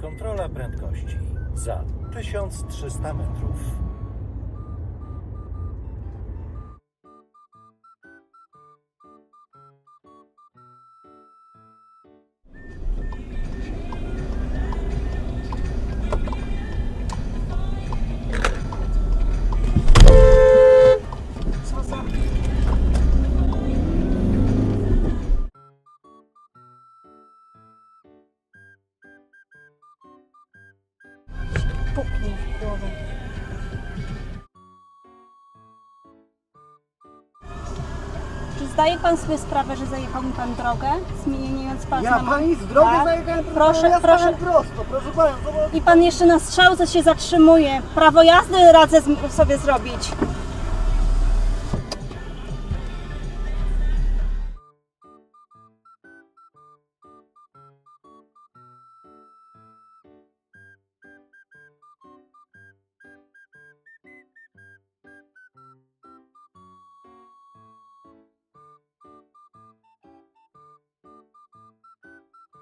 kontrola prędkości za 1300 metrów. Puknij w głowę. Czy zdaje pan sobie sprawę, że zajechał mi pan drogę, zmieniając pas Ja na mo- pani z drogi Tak. zajechałem, proszę, Proszę, proszę. prosto, proszę panią, zobacz. I pan jeszcze na strzałce się zatrzymuje. Prawo jazdy radzę z- sobie zrobić.